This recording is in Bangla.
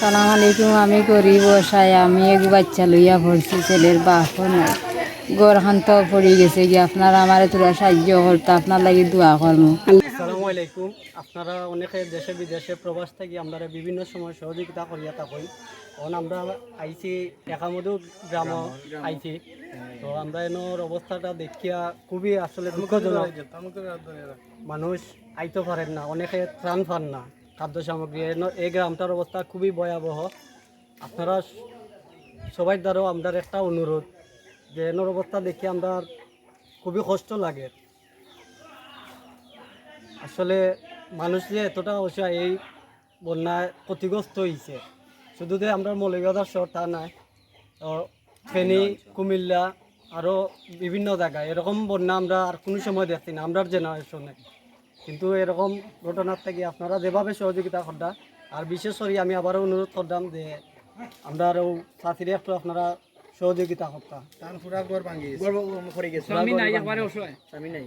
সালাম আলাইকুম আমি গরিব বসায় আমি এক বাচ্চা লইয়া পড়ছি ছেলের বাপও নাই। গড় খান্ত পড়ে গেছে কি আপনারা আমার তোরা সাহায্য করতে আপনার লাগি দোয়া করব আসসালামু আলাইকুম আপনারা অনেকে দেশে বিদেশে প্রবাস থেকে আমরা বিভিন্ন সময় সহযোগিতা করিয়া থাকুন। তখন আমরা আইছি একামধু গ্রাম আইছি। তো আমরা এনোর অবস্থাটা দেখিয়া খুবই আসলে দুঃখজনক। মানুষ আইতে পারেন না অনেকে ত্রাণ পান না। খাদ্য সামগ্রী এই গ্রামটার অবস্থা খুবই ভয়াবহ। আপনারা সবাই দ্বারাও আমরা একটা অনুরোধ যে এনোর অবস্থা দেখে আমরা খুবই কষ্ট লাগে। আসলে মানুষ যে এতটা অসহায় এই বন্যায় ক্ষতিগ্রস্ত হয়েছে শুধু যে আমরা মৌলিকতার শহর তা নাই ফেনী, কুমিল্লা আরও বিভিন্ন জায়গায় এরকম বন্যা আমরা আর কোনো সময় দেখছি না, আমরার জেনারেশনে কিন্তু এরকম ঘটনার থেকে আপনারা যেভাবে সহযোগিতা করডা আর বিশেষ করে আমি আবারও অনুরোধ করতাম যে আমরা আরও সাথীরে একটু আপনারা সহযোগিতা করতাম তার পুরা গড় ভাঙি আমি নাই একবারে অসহায়। আমি নাই।